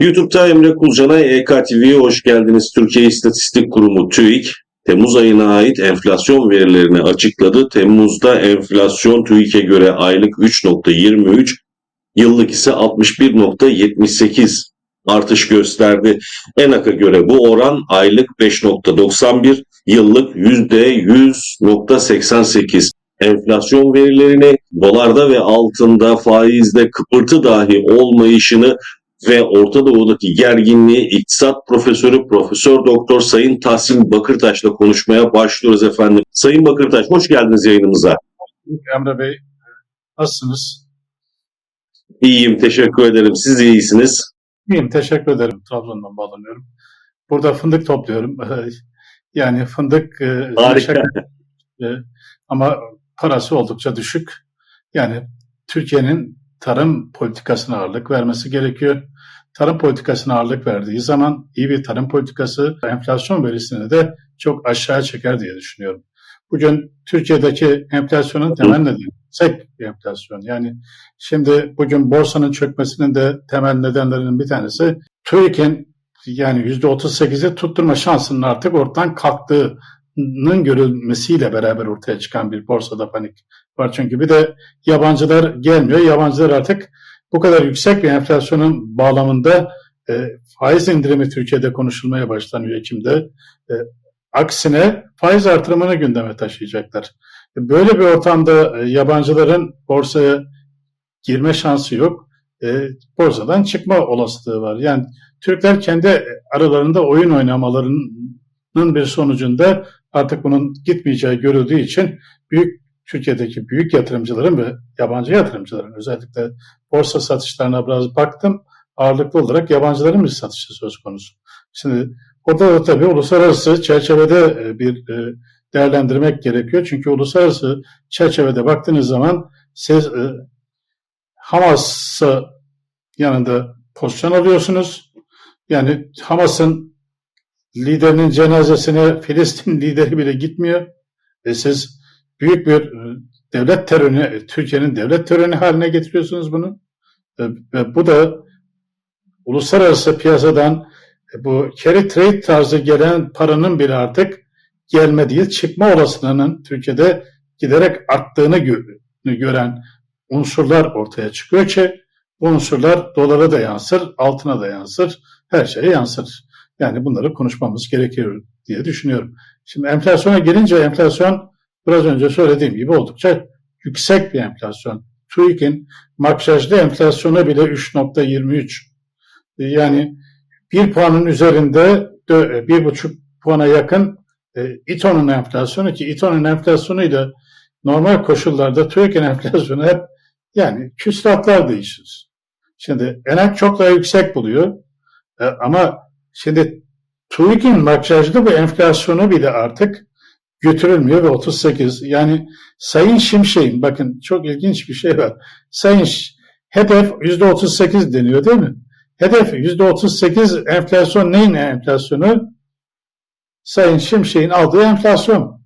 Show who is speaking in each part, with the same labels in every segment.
Speaker 1: YouTube'da Emre Kulcanay, EKTV'ye hoş geldiniz. Türkiye İstatistik Kurumu TÜİK, Temmuz ayına ait enflasyon verilerini açıkladı. Temmuz'da enflasyon TÜİK'e göre aylık 3.23, yıllık ise 61.78 artış gösterdi. ENAK'a göre bu oran aylık 5.91, yıllık %100.88 enflasyon verilerini dolarda ve altında faizde kıpırtı dahi olmayışını ve Orta Doğu'daki gerginliği iktisat profesörü Profesör Doktor Sayın Tahsin Bakırtaş'la konuşmaya başlıyoruz efendim. Sayın Bakırtaş hoş geldiniz yayınımıza.
Speaker 2: Emre Bey nasılsınız?
Speaker 1: İyiyim teşekkür ederim. Siz iyisiniz.
Speaker 2: İyiyim teşekkür ederim. Trabzon'dan bağlanıyorum. Burada fındık topluyorum. yani fındık e,
Speaker 1: Harika.
Speaker 2: e, ama parası oldukça düşük. Yani Türkiye'nin tarım politikasına ağırlık vermesi gerekiyor. Tarım politikasına ağırlık verdiği zaman iyi bir tarım politikası enflasyon verisini de çok aşağı çeker diye düşünüyorum. Bugün Türkiye'deki enflasyonun temel nedeni yüksek enflasyon. Yani şimdi bugün borsanın çökmesinin de temel nedenlerinin bir tanesi TÜİK'in yani %38'i tutturma şansının artık ortadan kalktığının görülmesiyle beraber ortaya çıkan bir borsada panik var. Çünkü bir de yabancılar gelmiyor. Yabancılar artık bu kadar yüksek bir enflasyonun bağlamında e, faiz indirimi Türkiye'de konuşulmaya başlanıyor Ekim'de. E, aksine faiz artırımını gündeme taşıyacaklar. E, Böyle bir ortamda e, yabancıların borsaya girme şansı yok. E, borsadan çıkma olasılığı var. Yani Türkler kendi aralarında oyun oynamalarının bir sonucunda artık bunun gitmeyeceği görüldüğü için büyük Türkiye'deki büyük yatırımcıların ve yabancı yatırımcıların özellikle borsa satışlarına biraz baktım. Ağırlıklı olarak yabancıların bir satışı söz konusu. Şimdi orada da tabii uluslararası çerçevede e, bir e, değerlendirmek gerekiyor. Çünkü uluslararası çerçevede baktığınız zaman siz e, Hamas'ı yanında pozisyon alıyorsunuz. Yani Hamas'ın liderinin cenazesine Filistin lideri bile gitmiyor. E siz büyük bir e, devlet terörü, e, Türkiye'nin devlet terörü haline getiriyorsunuz bunu. E, Ve bu da uluslararası piyasadan bu carry trade tarzı gelen paranın bile artık gelme değil çıkma olasılığının Türkiye'de giderek arttığını gö- gören unsurlar ortaya çıkıyor ki bu unsurlar dolara da yansır, altına da yansır, her şeye yansır. Yani bunları konuşmamız gerekiyor diye düşünüyorum. Şimdi enflasyona gelince enflasyon biraz önce söylediğim gibi oldukça yüksek bir enflasyon. TÜİK'in makyajlı enflasyonu bile 3.23. Yani bir puanın üzerinde dö- bir buçuk puana yakın e, İTO'nun enflasyonu ki İTO'nun enflasyonuyla normal koşullarda TÜİK'in enflasyonu hep yani küsuratlar değişir. Şimdi ENAK çok daha yüksek buluyor. E, ama şimdi TÜİK'in makyajlı bu enflasyonu bile artık götürülmüyor ve 38. Yani Sayın Şimşek'in bakın çok ilginç bir şey var. Sayın hedef %38 deniyor değil mi? Hedef %38 enflasyon neyin enflasyonu? Sayın Şimşek'in aldığı enflasyon.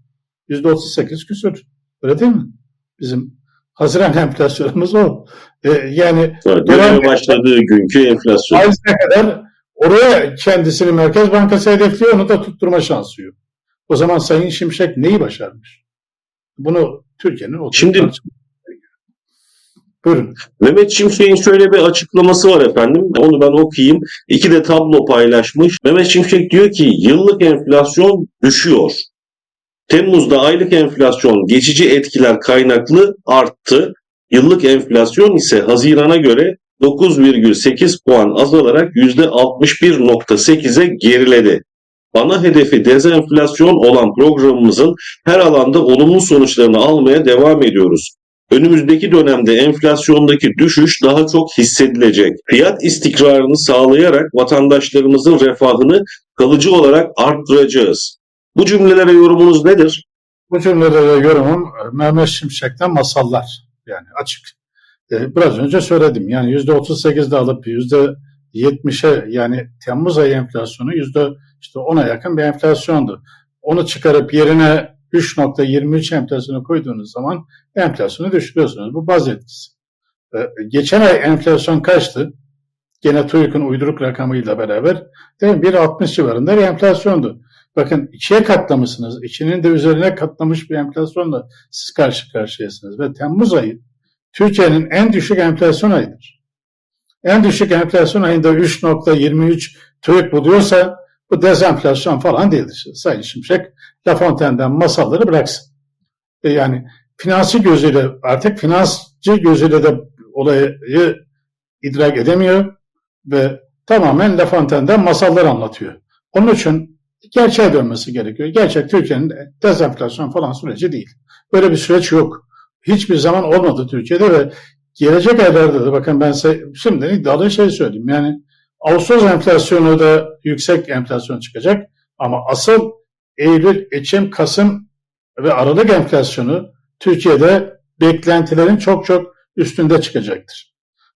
Speaker 2: %38 küsur. Öyle değil mi? Bizim Haziran enflasyonumuz o. E, yani
Speaker 1: Döneme başladığı günkü enflasyon.
Speaker 2: faizine kadar oraya kendisini Merkez Bankası hedefliyor, onu da tutturma şansı yok. O zaman Sayın Şimşek neyi başarmış? Bunu Türkiye'nin
Speaker 1: Şimdi-.
Speaker 2: Buyurun.
Speaker 1: Mehmet Şimşek'in şöyle bir açıklaması var efendim. Onu ben okuyayım. İki de tablo paylaşmış. Mehmet Şimşek diyor ki yıllık enflasyon düşüyor. Temmuz'da aylık enflasyon geçici etkiler kaynaklı arttı. Yıllık enflasyon ise Haziran'a göre 9,8 puan azalarak %61.8'e geriledi. Ana hedefi dezenflasyon olan programımızın her alanda olumlu sonuçlarını almaya devam ediyoruz. Önümüzdeki dönemde enflasyondaki düşüş daha çok hissedilecek. Fiyat istikrarını sağlayarak vatandaşlarımızın refahını kalıcı olarak arttıracağız. Bu cümlelere yorumunuz nedir?
Speaker 2: Bu cümlelere yorumum Mehmet Şimşek'ten masallar. Yani açık. E, biraz önce söyledim. Yani %38'de alıp %70'e yani Temmuz ayı enflasyonu yüzde işte 10'a yakın bir enflasyondu. Onu çıkarıp yerine 3.23 enflasyonu koyduğunuz zaman enflasyonu düşürüyorsunuz. Bu baz etkisi. E, geçen ay enflasyon kaçtı? gene TÜİK'in uyduruk rakamıyla beraber değil mi? 1.60 civarında bir enflasyondu. Bakın ikiye katlamışsınız. İkinin de üzerine katlamış bir enflasyonla siz karşı karşıyasınız. Ve Temmuz ayı Türkiye'nin en düşük enflasyon ayıdır. En düşük enflasyon ayında 3.23 TÜİK buluyorsa bu dezenflasyon falan değildir. Sayın Şimşek La Fontaine'den masalları bıraksın. E yani finansı gözüyle artık finansçı gözüyle de olayı idrak edemiyor ve tamamen La Fontaine'den masallar anlatıyor. Onun için gerçeğe dönmesi gerekiyor. Gerçek Türkiye'nin dezenflasyon falan süreci değil. Böyle bir süreç yok. Hiçbir zaman olmadı Türkiye'de ve gelecek aylarda da bakın ben şimdiden iddialı şey söyleyeyim. Yani Ağustos enflasyonu da yüksek enflasyon çıkacak ama asıl Eylül, Ekim, Kasım ve Aralık enflasyonu Türkiye'de beklentilerin çok çok üstünde çıkacaktır.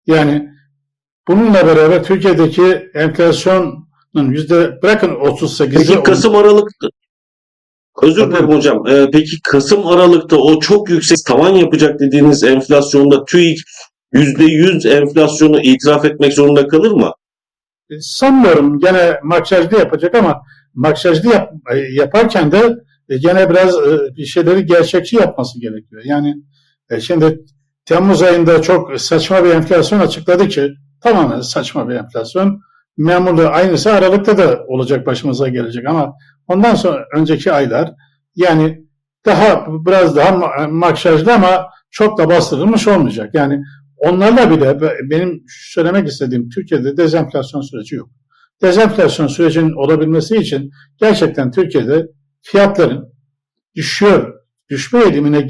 Speaker 2: Yani bununla beraber Türkiye'deki enflasyonun yüzde bırakın 38'i
Speaker 1: Peki Kasım Aralık'ta Özür dilerim hocam. Ee, peki Kasım Aralık'ta o çok yüksek tavan yapacak dediğiniz enflasyonda TÜİK %100 enflasyonu itiraf etmek zorunda kalır mı?
Speaker 2: E, sanmıyorum gene makyajlı yapacak ama makyajlı yap- e, yaparken de e, gene biraz bir şeyleri gerçekçi yapması gerekiyor. Yani şimdi Temmuz ayında çok saçma bir enflasyon açıkladı ki tamamen saçma bir enflasyon. Memurluğu aynısı Aralık'ta da olacak başımıza gelecek ama ondan sonra önceki aylar yani daha biraz daha ma- makyajlı ama çok da bastırılmış olmayacak. Yani onlarla bile be- benim söylemek istediğim Türkiye'de dezenflasyon süreci yok. Dezenflasyon sürecinin olabilmesi için gerçekten Türkiye'de fiyatların düşüyor, düşme eğilimine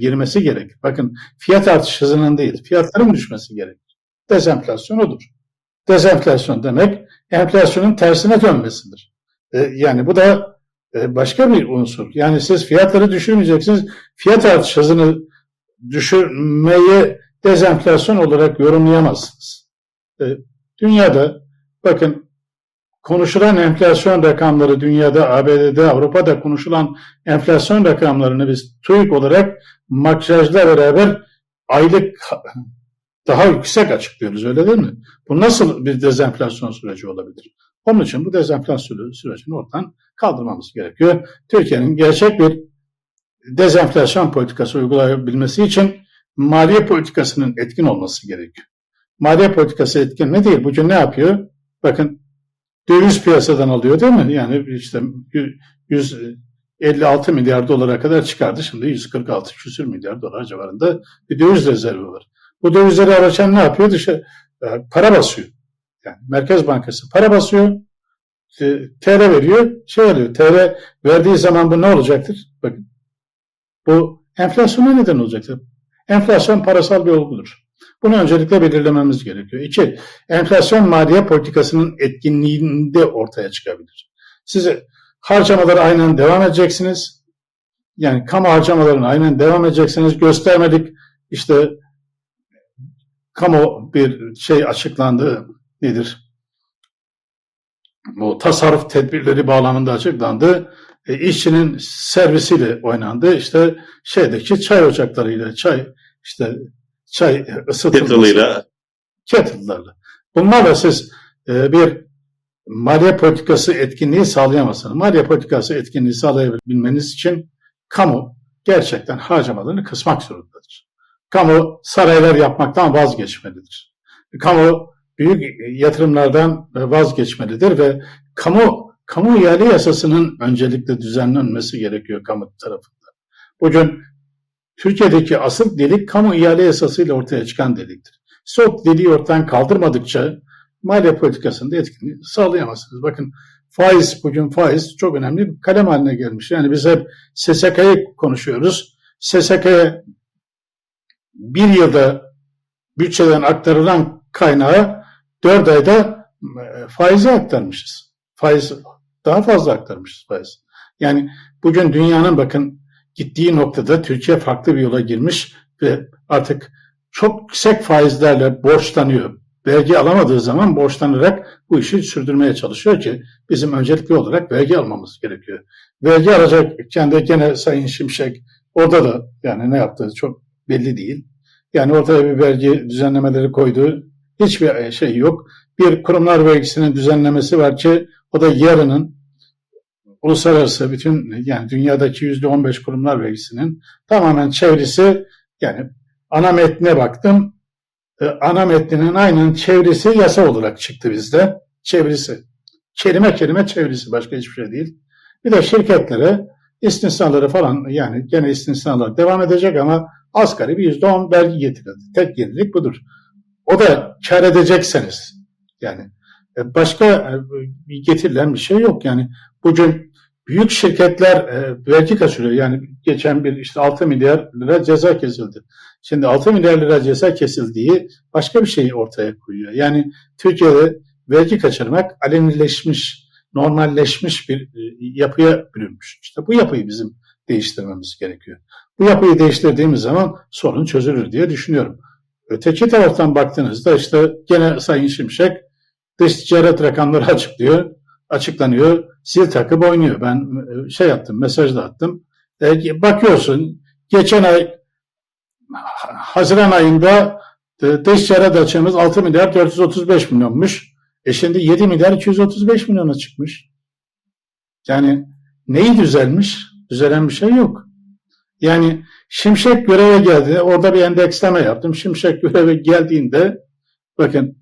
Speaker 2: girmesi gerekir. Bakın fiyat artış hızının değil, fiyatların düşmesi gerekir. Dezenflasyon odur. Dezenflasyon demek enflasyonun tersine dönmesidir. E, yani bu da e, başka bir unsur. Yani siz fiyatları düşürmeyeceksiniz. Fiyat artış düşürmeyi dezenflasyon olarak yorumlayamazsınız. E, dünyada bakın konuşulan enflasyon rakamları dünyada, ABD'de, Avrupa'da konuşulan enflasyon rakamlarını biz TÜİK olarak makyajla beraber aylık daha yüksek açıklıyoruz öyle değil mi? Bu nasıl bir dezenflasyon süreci olabilir? Onun için bu dezenflasyon sürecini ortadan kaldırmamız gerekiyor. Türkiye'nin gerçek bir dezenflasyon politikası uygulayabilmesi için maliye politikasının etkin olması gerekiyor. Maliye politikası etkin mi değil? Bugün ne yapıyor? Bakın döviz piyasadan alıyor değil mi? Yani işte 156 milyar dolara kadar çıkardı. Şimdi 146 küsür milyar dolar civarında bir döviz rezervi var. Bu dövizleri araçan ne yapıyor? Dışarı e, para basıyor. Yani Merkez Bankası para basıyor. e, TR veriyor, şey alıyor. TR verdiği zaman bu ne olacaktır? Bakın. Bu enflasyona neden olacaktır. Enflasyon parasal bir olgudur. Bunu öncelikle belirlememiz gerekiyor. İki, enflasyon maliye politikasının etkinliğinde ortaya çıkabilir. Size harcamaları aynen devam edeceksiniz. Yani kamu harcamalarına aynen devam edeceksiniz. Göstermelik işte kamu bir şey açıklandı nedir? Bu tasarruf tedbirleri bağlamında açıklandı. E, işçinin servisiyle oynandı. İşte şeydeki çay ocaklarıyla çay işte çay ısıtılması.
Speaker 1: Kettle'ıyla
Speaker 2: Kettle'larla. Bunlarla siz e, bir maliye politikası etkinliği sağlayamazsınız. Maliye politikası etkinliği sağlayabilmeniz için kamu gerçekten harcamalarını kısmak zorundadır. Kamu saraylar yapmaktan vazgeçmelidir. Kamu büyük yatırımlardan vazgeçmelidir ve kamu kamu ihale yasasının öncelikle düzenlenmesi gerekiyor kamu tarafından. Bugün Türkiye'deki asıl delik kamu ihale yasasıyla ortaya çıkan deliktir. O deliği ortadan kaldırmadıkça maliye politikasında etkinliği sağlayamazsınız. Bakın faiz, bugün faiz çok önemli bir kalem haline gelmiş. Yani biz hep SSK'yı konuşuyoruz. SSK'ya bir yılda bütçeden aktarılan kaynağı dört ayda e, faize aktarmışız. Faiz daha fazla aktarmışız faiz. Yani bugün dünyanın bakın gittiği noktada Türkiye farklı bir yola girmiş ve artık çok yüksek faizlerle borçlanıyor. Vergi alamadığı zaman borçlanarak bu işi sürdürmeye çalışıyor ki bizim öncelikli olarak vergi almamız gerekiyor. Vergi alacakken de gene Sayın Şimşek orada da yani ne yaptığı çok belli değil. Yani ortaya bir vergi düzenlemeleri koyduğu hiçbir şey yok. bir kurumlar vergisinin düzenlemesi var ki o da yarının uluslararası bütün yani dünyadaki yüzde on beş kurumlar vergisinin tamamen çevresi yani ana metne baktım. E, ana metninin aynen çevresi yasa olarak çıktı bizde. Çevresi. Kelime kelime çevresi başka hiçbir şey değil. Bir de şirketlere istisnaları falan yani gene istisnalar devam edecek ama asgari bir yüzde on vergi getirildi. Tek yenilik budur. O da kar edecekseniz yani e, başka e, getirilen bir şey yok. Yani bugün büyük şirketler vergi kaçırıyor. Yani geçen bir işte 6 milyar lira ceza kesildi. Şimdi 6 milyar lira ceza kesildiği başka bir şeyi ortaya koyuyor. Yani Türkiye'de vergi kaçırmak alenileşmiş, normalleşmiş bir e, yapıya bürünmüş. İşte bu yapıyı bizim değiştirmemiz gerekiyor. Bu yapıyı değiştirdiğimiz zaman sorun çözülür diye düşünüyorum. Öteki taraftan baktığınızda işte gene Sayın Şimşek dış ticaret rakamları açıklıyor, açıklanıyor, zil takıp oynuyor. Ben e, şey yaptım, mesaj da attım. E, bakıyorsun geçen ay Haziran ayında e, dış ticaret açığımız 6 milyar 435 milyonmuş. E şimdi 7 milyar 235 milyona çıkmış. Yani neyi düzelmiş? Düzelen bir şey yok. Yani Şimşek göreve geldi. Orada bir endeksleme yaptım. Şimşek göreve geldiğinde bakın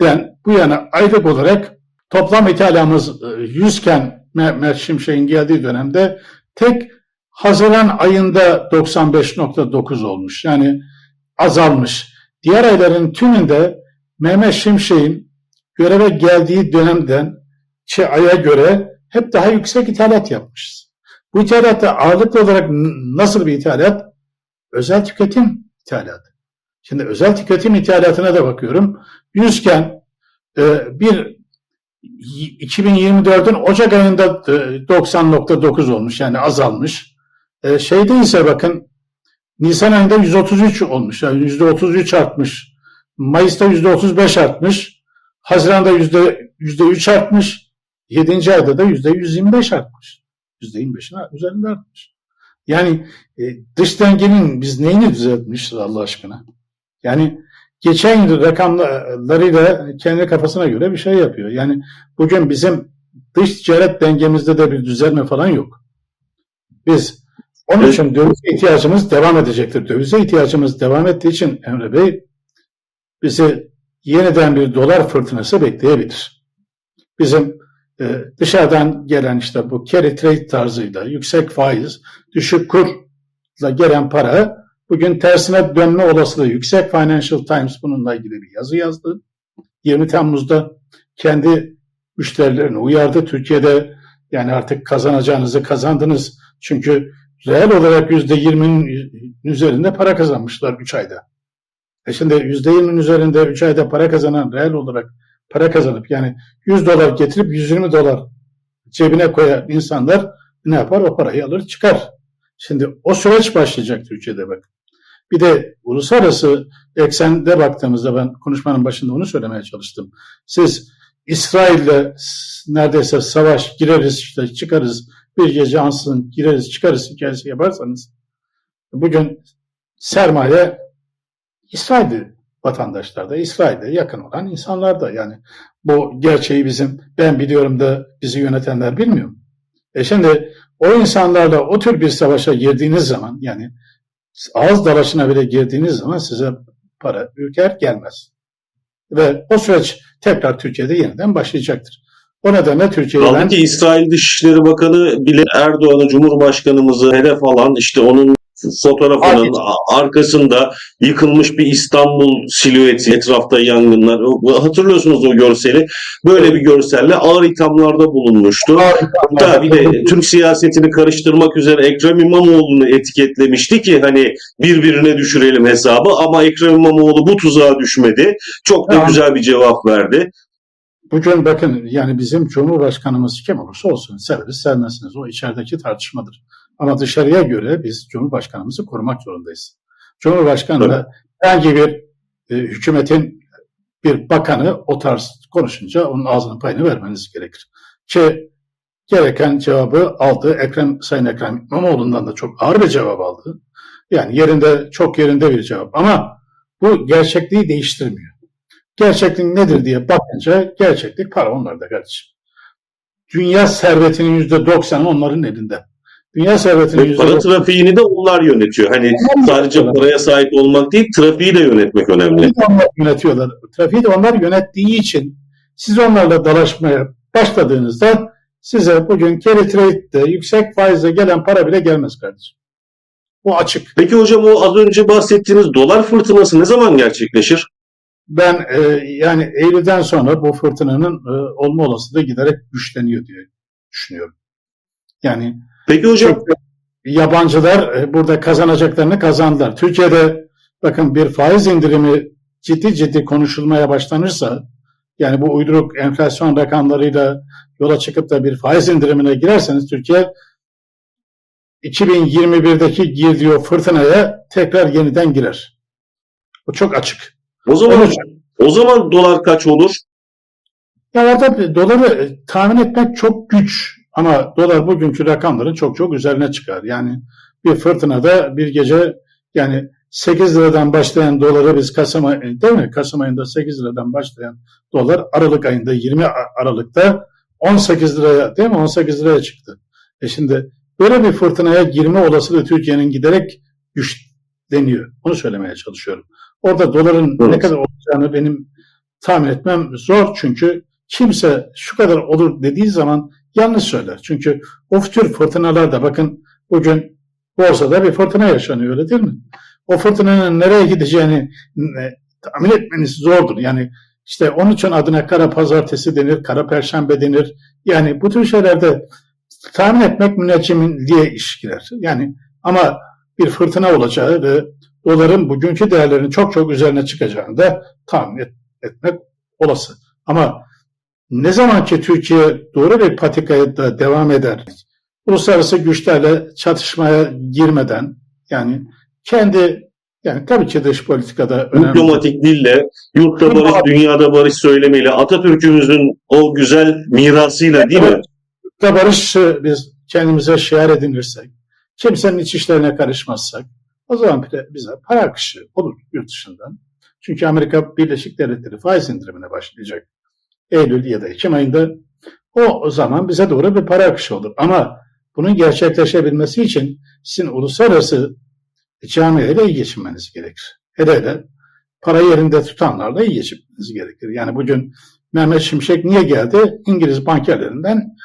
Speaker 2: ben bu yana aylık olarak toplam ithalamız 100 iken Mehmet Şimşek'in geldiği dönemde tek Haziran ayında 95.9 olmuş. Yani azalmış. Diğer ayların tümünde Mehmet Şimşek'in göreve geldiği dönemden ki aya göre hep daha yüksek ithalat yapmışız. Bu ithalatta ağırlıklı olarak nasıl bir ithalat? Özel tüketim ithalatı. Şimdi özel tüketim ithalatına da bakıyorum. 100 iken e, bir 2024'ün Ocak ayında 90.9 olmuş yani azalmış. E, şeyde ise bakın Nisan ayında 133 olmuş yani %33 artmış. Mayıs'ta %35 artmış. Haziran'da %3 artmış. 7. ayda da %125 artmış. %25'in üzerinde artmış. Yani e, dış dengenin biz neyini düzeltmişiz Allah aşkına? Yani geçen yıl rakamlarıyla kendi kafasına göre bir şey yapıyor. Yani bugün bizim dış ticaret dengemizde de bir düzelme falan yok. Biz onun için dövize ihtiyacımız devam edecektir. Dövize ihtiyacımız devam ettiği için Emre Bey bizi yeniden bir dolar fırtınası bekleyebilir. Bizim e, dışarıdan gelen işte bu carry trade tarzıyla yüksek faiz, düşük kurla gelen para bugün tersine dönme olasılığı yüksek. Financial Times bununla ilgili bir yazı yazdı. 20 Temmuz'da kendi müşterilerini uyardı. Türkiye'de yani artık kazanacağınızı kazandınız. Çünkü reel olarak %20'nin üzerinde para kazanmışlar 3 ayda. E şimdi %20'nin üzerinde 3 ayda para kazanan reel olarak para kazanıp yani 100 dolar getirip 120 dolar cebine koyan insanlar ne yapar? O parayı alır çıkar. Şimdi o süreç başlayacak Türkiye'de bak. Bir de uluslararası eksende baktığımızda ben konuşmanın başında onu söylemeye çalıştım. Siz İsrail'le neredeyse savaş gireriz işte çıkarız bir gece ansın gireriz çıkarız hikayesi yaparsanız bugün sermaye İsrail'de vatandaşlarda, İsrail'de yakın olan insanlar da yani bu gerçeği bizim ben biliyorum da bizi yönetenler bilmiyor. E şimdi o insanlarla o tür bir savaşa girdiğiniz zaman yani ağız dalaşına bile girdiğiniz zaman size para ülker gelmez. Ve o süreç tekrar Türkiye'de yeniden başlayacaktır. O nedenle Türkiye'den...
Speaker 1: Kaldı ki İsrail Dışişleri Bakanı bile Erdoğan'ı Cumhurbaşkanımızı hedef alan işte onun fotoğrafının arkasında yıkılmış bir İstanbul silüeti, etrafta yangınlar. Hatırlıyorsunuz o görseli. Böyle bir görselle ağır ithamlarda bulunmuştu. Hatta bir de Türk siyasetini karıştırmak üzere Ekrem İmamoğlu'nu etiketlemişti ki hani birbirine düşürelim hesabı ama Ekrem İmamoğlu bu tuzağa düşmedi. Çok da güzel bir cevap verdi.
Speaker 2: Bugün bakın yani bizim Cumhurbaşkanımız kim olursa olsun severiz sevmezsiniz. O içerideki tartışmadır. Ama dışarıya göre biz Cumhurbaşkanımızı korumak zorundayız. Cumhurbaşkanı da herhangi bir e, hükümetin bir bakanı o tarz konuşunca onun ağzının payını vermeniz gerekir. Ki gereken cevabı aldı. Ekrem, Sayın Ekrem İmamoğlu'ndan da çok ağır bir cevap aldı. Yani yerinde, çok yerinde bir cevap. Ama bu gerçekliği değiştirmiyor. gerçeklik nedir diye bakınca gerçeklik para onlarda kardeşim. Dünya servetinin yüzde doksanı onların elinde. Dünya servetinin
Speaker 1: Ve para trafiğini de onlar yönetiyor. Hani sadece paraya sahip olmak değil, trafiği de yönetmek önemli.
Speaker 2: Onlar yönetiyorlar. Trafiği de onlar yönettiği için siz onlarla dalaşmaya başladığınızda size bugün carry trade'de yüksek faizle gelen para bile gelmez kardeşim. Bu açık.
Speaker 1: Peki hocam o az önce bahsettiğiniz dolar fırtınası ne zaman gerçekleşir?
Speaker 2: Ben e, yani Eylül'den sonra bu fırtınanın e, olma olasılığı giderek güçleniyor diye düşünüyorum. Yani
Speaker 1: Peki hocam
Speaker 2: Çünkü yabancılar e, burada kazanacaklarını kazandılar. Türkiye'de bakın bir faiz indirimi ciddi ciddi konuşulmaya başlanırsa yani bu uyduruk enflasyon rakamlarıyla yola çıkıp da bir faiz indirimine girerseniz Türkiye 2021'deki girdiği o fırtınaya tekrar yeniden girer. Bu çok açık.
Speaker 1: o zaman
Speaker 2: Onun
Speaker 1: o zaman dolar kaç olur?
Speaker 2: Ya orada doları tahmin etmek çok güç ama dolar bugünkü rakamların çok çok üzerine çıkar. Yani bir fırtınada bir gece yani 8 liradan başlayan doları biz Kasım ayı, değil mi? Kasım ayında 8 liradan başlayan dolar Aralık ayında 20 Aralık'ta 18 liraya değil mi? 18 liraya çıktı. E şimdi böyle bir fırtınaya girme olasılığı Türkiye'nin giderek güçleniyor. Onu söylemeye çalışıyorum. Orada doların ne
Speaker 1: Evet.
Speaker 2: kadar olacağını benim tahmin etmem zor çünkü kimse şu kadar olur dediği zaman yanlış söyler. Çünkü o tür fırtınalarda bakın bugün borsada bir fırtına yaşanıyor öyle değil mi? O fırtınanın nereye gideceğini e, tahmin etmeniz zordur. Yani işte onun için adına kara pazartesi denir, kara perşembe denir. Yani bu tür şeylerde tahmin etmek müneccimliğe iş girer. Yani ama bir fırtına olacağı ve doların bugünkü değerlerinin çok çok üzerine çıkacağını da tahmin et- etmek olası. Ama ne zaman ki Türkiye doğru bir patikaya da devam eder, uluslararası güçlerle çatışmaya girmeden yani kendi yani tabii ki dış politikada önemli.
Speaker 1: Diplomatik dille, yurtta barış, dünyada barış söylemiyle, Atatürk'ümüzün o güzel mirasıyla değil mi?
Speaker 2: da barışı biz kendimize şiar edinirsek, kimsenin iç işlerine karışmazsak, o zaman bile bize para akışı olur yurt dışından. Çünkü Amerika Birleşik Devletleri faiz indirimine başlayacak. Eylül ya da Ekim ayında o, zaman bize doğru bir para akışı olur. Ama bunun gerçekleşebilmesi için sizin uluslararası camiayla iyi geçinmeniz gerekir. Hele hele para yerinde tutanlarla iyi geçinmeniz gerekir. Yani bugün Mehmet Şimşek niye geldi? İngiliz bankerlerinden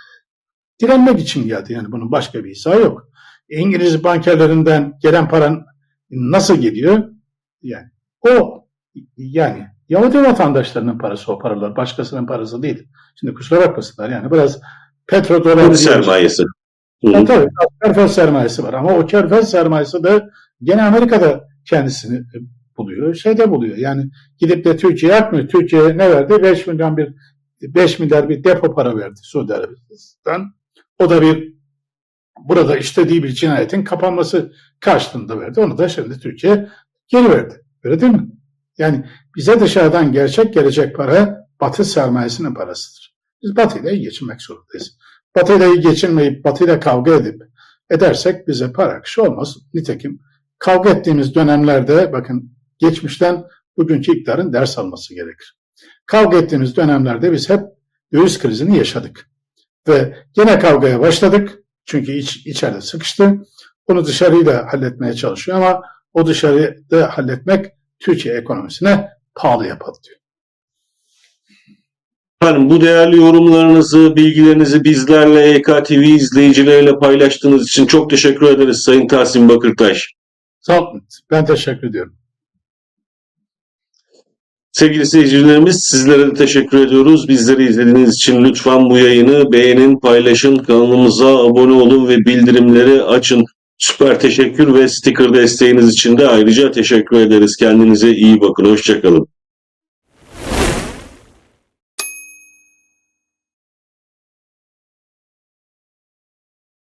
Speaker 2: direnmek için geldi. Yani bunun başka bir izahı yok. İngiliz bankerlerinden gelen paran nasıl geliyor? Yani o yani Yahudi vatandaşlarının parası o paralar. Başkasının parası değil. Şimdi kusura bakmasınlar yani biraz petrodolar
Speaker 1: Tabii
Speaker 2: diye-
Speaker 1: sermayesi. Hı.
Speaker 2: yani tabii Körfez sermayesi var ama o Körfez sermayesi de gene Amerika'da kendisini e, buluyor. Şeyde buluyor. Yani gidip de Türkiye'ye atmıyor. Türkiye'ye ne verdi? 5 milyon bir 5 milyar bir depo para verdi Suudi Arabistan'dan. O da bir burada işlediği bir cinayetin kapanması karşılığında verdi. Onu da şimdi Türkiye geri verdi. Öyle değil mi? Yani bize dışarıdan gerçek gelecek para Batı sermayesinin parasıdır. Biz Batı ile iyi geçinmek zorundayız. Batı ile iyi geçinmeyip Batı ile kavga edip edersek bize para akışı olmaz. Nitekim kavga ettiğimiz dönemlerde bakın geçmişten bugünkü iktidarın ders alması gerekir. Kavga ettiğimiz dönemlerde biz hep döviz krizini yaşadık. Ve gene kavgaya başladık. Çünkü iç, içeride sıkıştı. Bunu dışarıyla halletmeye çalışıyor ama o dışarıda halletmek Türkiye ekonomisine pahalı yapılıyor.
Speaker 1: Efendim bu değerli yorumlarınızı, bilgilerinizi bizlerle, EKTV izleyicileriyle paylaştığınız için çok teşekkür ederiz Sayın Tahsin Bakırtaş.
Speaker 2: Sağ olun. Ben teşekkür ediyorum.
Speaker 1: Sevgili seyircilerimiz sizlere de teşekkür ediyoruz. Bizleri izlediğiniz için lütfen bu yayını beğenin, paylaşın, kanalımıza abone olun ve bildirimleri açın. Süper teşekkür ve sticker desteğiniz için de ayrıca teşekkür ederiz. Kendinize iyi bakın. Hoşçakalın.